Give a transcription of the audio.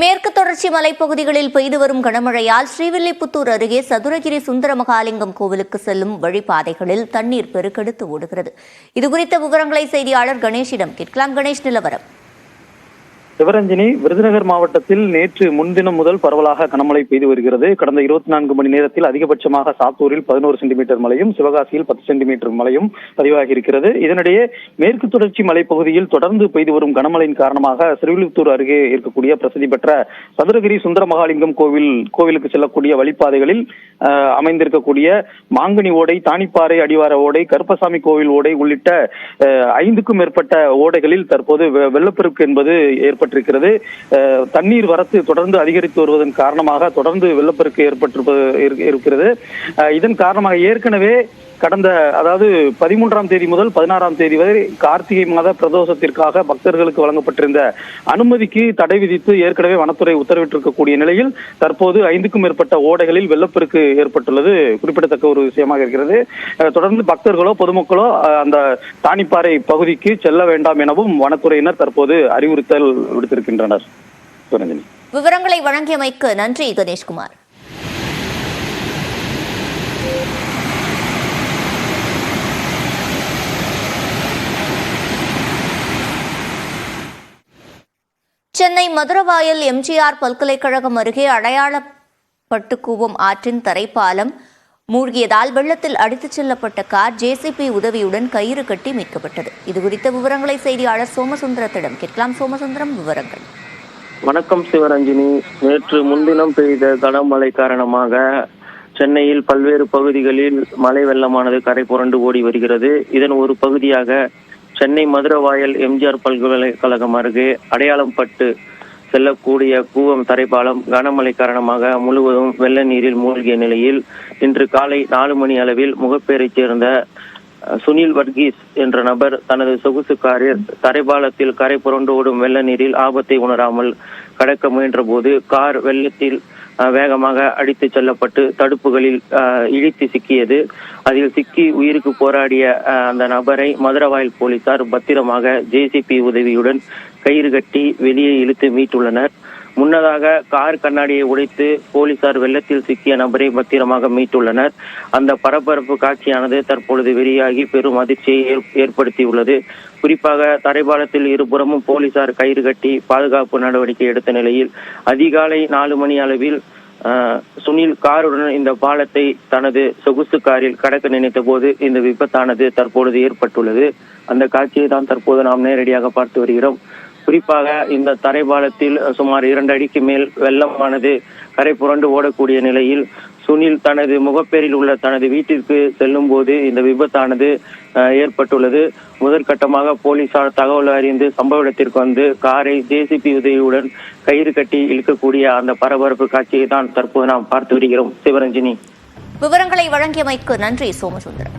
மேற்கு தொடர்ச்சி மலைப்பகுதிகளில் பெய்து வரும் கனமழையால் ஸ்ரீவில்லிபுத்தூர் அருகே சதுரகிரி சுந்தர மகாலிங்கம் கோவிலுக்கு செல்லும் வழிபாதைகளில் தண்ணீர் பெருக்கெடுத்து ஓடுகிறது. இதுகுறித்த விவரங்களை செய்தியாளர் கணேஷிடம் கேட்கலாம். கணேஷ் நிலவரம். சிவரஞ்சனி விருதுநகர் மாவட்டத்தில் நேற்று முன்தினம் முதல் பரவலாக கனமழை பெய்து வருகிறது. கடந்த இருபத்தி நான்கு மணி நேரத்தில் அதிகபட்சமாக சாத்தூரில் பதினோரு சென்டிமீட்டர் மழையும் சிவகாசியில் பத்து சென்டிமீட்டர் மழையும் பதிவாகி இருக்கிறது. இதனிடையே மேற்கு தொடர்ச்சி மலைப்பகுதியில் தொடர்ந்து பெய்து வரும் கனமழையின் காரணமாக சிறுவில்லிபுத்தூர் அருகே இருக்கக்கூடிய பிரசித்தி பெற்ற சதுரகிரி சுந்தர மகாலிங்கம் கோவில் கோவிலுக்கு செல்லக்கூடிய வழிப்பாதைகளில் அமைந்திருக்கக்கூடிய மாங்கனி ஓடை தானிப்பாறை அடிவார ஓடை கருப்பசாமி கோவில் ஓடை உள்ளிட்ட ஐந்துக்கும் மேற்பட்ட ஓடைகளில் தற்போது வெ- வெள்ளப்பெருக்கு என்பது ஏற்பட்டிருக்கிறது. தண்ணீர் வரத்து தொடர்ந்து அதிகரித்து வருவதன் காரணமாக தொடர்ந்து வெள்ளப்பெருக்கு ஏற்பட்டிருப்பது இருக்கிறது. இதன் காரணமாக ஏற்கனவே கடந்த அதாவது பதிமூன்றாம் தேதி முதல் பதினாறாம் தேதி வரை கார்த்திகை மாத பிரதோஷத்திற்காக பக்தர்களுக்கு வழங்கப்பட்டிருந்த அனுமதிக்கு தடை விதித்து ஏற்கனவே வனத்துறை உத்தரவிட்டிருக்கக்கூடிய நிலையில் தற்போது ஐந்துக்கும் மேற்பட்ட ஓடைகளில் வெள்ளப்பெருக்கு ஏற்பட்டுள்ளது. குறிப்பிடத்தக்க ஒரு விஷயமாக இருக்கிறது. தொடர்ந்து பக்தர்களோ பொதுமக்களோ அந்த தானிப்பாறை பகுதிக்கு செல்ல வேண்டாம் எனவும் வனத்துறையினர் தற்போது அறிவுறுத்தல் விடுத்திருக்கின்றனர். சுரஞ்சனி விவரங்களை வழங்கியமைக்கு நன்றி கணேஷ்குமார். சென்னை மதுரவாயல் எம்ஜிஆர் பல்கலைக்கழகம் அருகே அடையாளப்பட்டுக்கூவம் ஆற்றின் தரைப்பாலம் மூழ்கியதால் வெள்ளத்தில் அடித்துச் செல்லப்பட்ட கார் ஜேசிபி உதவியுடன் கயிறு கட்டி மீட்கப்பட்டது. இதுகுறித்த விவரங்களை செய்தியாளர் சோமசுந்தரத்திடம் கேட்கலாம். சோமசுந்தரம் விவரங்கள். வணக்கம் சிவரஞ்சினி. நேற்று முன்தினம் பெய்த கனமழை காரணமாக சென்னையில் பல்வேறு பகுதிகளில் மழை வெள்ளமானது கரை புரண்டு ஓடி வருகிறது. இதன் ஒரு பகுதியாக சென்னை மதுரவாயல் எம்ஜிஆர் பல்கலைக்கழகம் அருகே அடையாளம் பட்டு செல்லக்கூடிய கூவம் தரைப்பாலம் கனமழை காரணமாக முழுவதும் வெள்ள நீரில் மூழ்கிய நிலையில் இன்று காலை நாலு மணி அளவில் முகப்பேரைச் சேர்ந்த சுனில் வர்கீஸ் என்ற நபர் தனது சொகுசு காரில் தரைபாலத்தில் கரை புரண்டு ஓடும் வெள்ள நீரில் ஆபத்தை உணராமல் கடக்க முயன்ற போது கார் வெள்ளத்தில் வேகமாக அடித்துச் செல்லப்பட்டு தடுப்புகளில் அஹ், சிக்கியது. அதில் சிக்கி உயிருக்கு போராடிய அஹ், அந்த நபரை மதுரவாயல் போலீசார் பத்திரமாக ஜேசிபி உதவியுடன் கயிறு கட்டி வெளியே இழுத்து மீட்டுள்ளனர். முன்னதாக கார் கண்ணாடியை உடைத்து போலீசார் வெள்ளத்தில் சிக்கிய நபரை பத்திரமாக மீட்டுள்ளனர். அந்த பரபரப்பு காட்சியானது தற்பொழுது வெளியாகி பெரும் அதிர்ச்சியை ஏற்- ஏற்படுத்தியுள்ளது. குறிப்பாக தரைபாலத்தில் இருபுறமும் போலீசார் கயிறு கட்டி பாதுகாப்பு நடவடிக்கை எடுத்த நிலையில் அதிகாலை நாலு மணி அளவில் ஆஹ், சுனில் காருடன் இந்த பாலத்தை தனது சொகுசு காரில் கடக்க நினைத்த போது இந்த விபத்தானது தற்பொழுது ஏற்பட்டுள்ளது. அந்த காட்சியை தான் தற்போது நாம் நேரடியாக பார்த்து வருகிறோம். குறிப்பாக இந்த தரைபாலத்தில் சுமார் இரண்டு அடிக்கு மேல் வெள்ளமானது கரை புரண்டு ஓடக்கூடிய நிலையில் சுனில் தனது முகப்பேரில் உள்ள தனது வீட்டிற்கு செல்லும் போது இந்த விபத்தானது ஏற்பட்டுள்ளது. முதற்கட்டமாக போலீசார் தகவல் அறிந்து சம்பவ இடத்திற்கு வந்து காரை ஜேசிபி உதவியுடன் கயிறு கட்டி இழுக்கக்கூடிய அந்த பரபரப்பு காட்சியை தான் தற்போது நாம் பார்த்து வருகிறோம். சிவரஞ்சினி. விவரங்களை வழங்கியமைக்கு நன்றி சோமசுந்தரன்